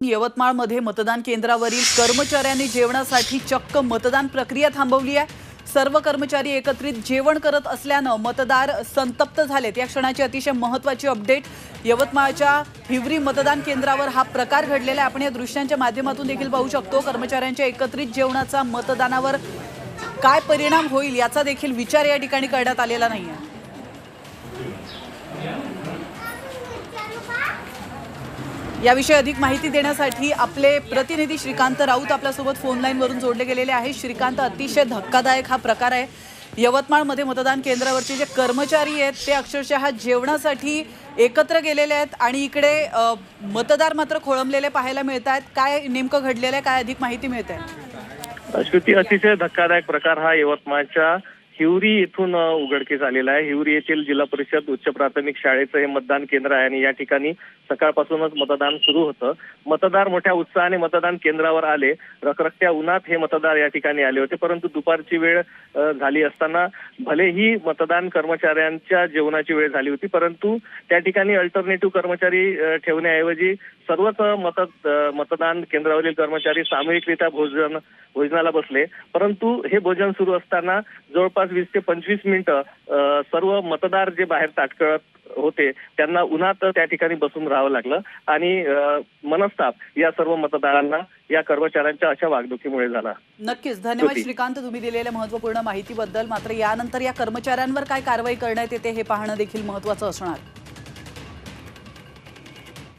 यवतमाळमध्ये मतदान केंद्रावरील कर्मचाऱ्यांनी जेवणासाठी चक्क मतदान प्रक्रिया थांबवली आहे. सर्व कर्मचारी एकत्रित जेवण करत असल्यानं मतदार संतप्त झालेत. या क्षणाची अतिशय महत्वाची अपडेट यवतमाळच्या हिवरी मतदान केंद्रावर हा प्रकार घडलेला आहे. आपण या दृश्यांच्या माध्यमातून देखील पाहू शकतो कर्मचाऱ्यांच्या एकत्रित जेवणाचा मतदानावर काय परिणाम होईल याचा देखील विचार या ठिकाणी करण्यात आलेला नाही आहे याविषयी अधिक माहिती देण्यासाठी आपले प्रतिनिधी श्रीकांत राऊत आपल्यासोबत फोन लाईनवरून जोडले गेलेले आहेत. श्रीकांत अतिशय धक्कादायक हा प्रकार आहे. यवतमाळमध्ये मतदान केंद्रावरचे जे कर्मचारी आहेत ते अक्षरशः जेवणासाठी एकत्र गेलेले आहेत आणि इकडे मतदार मात्र खोळंबलेले पाहायला मिळत आहेत काय नेमकं घडलेलं आहे? काय अधिक माहिती मिळत? आहे अतिशय धक्कादायक प्रकार हा यवतमाळच्या हिवरी येथून उघडकीस आलेला आहे. हिवरी येथील जिल्हा परिषद उच्च प्राथमिक शाळेचं हे मतदान केंद्र आहे आणि या ठिकाणी सकाळपासूनच मतदान सुरू होतं. मतदार मोठ्या उत्साहाने मतदान केंद्रावर आले. रखरखत्या उन्हात हे मतदार या ठिकाणी आले होते. परंतु दुपारची वेळ झाली असताना भलेही मतदान कर्मचाऱ्यांच्या जेवणाची वेळ झाली होती परंतु त्या ठिकाणी अल्टरनेटिव्ह कर्मचारी ठेवण्याऐवजी सर्वच मत मतदान केंद्रावरील कर्मचारी सामूहिकरित्या भोजन भोजनाला बसले. परंतु हे भोजन सुरू असताना जवळपास वीस ते पंचवीस मिनिटं सर्व मतदार जे बाहेर ताटकळत होते त्यांना उन्हात त्या ठिकाणी बसून राहावं लागलं. आणि मनस्ताप या सर्व मतदारांना या कर्मचाऱ्यांच्या अशा वागणुकीमुळे झाला. नक्कीच. धन्यवाद. श्रीकांत. तुम्ही दिलेल्या महत्त्वपूर्ण माहितीबद्दल. मात्र यानंतर या कर्मचाऱ्यांवर काय कारवाई करण्यात येते हे पाहणं देखील महत्वाचं असणार.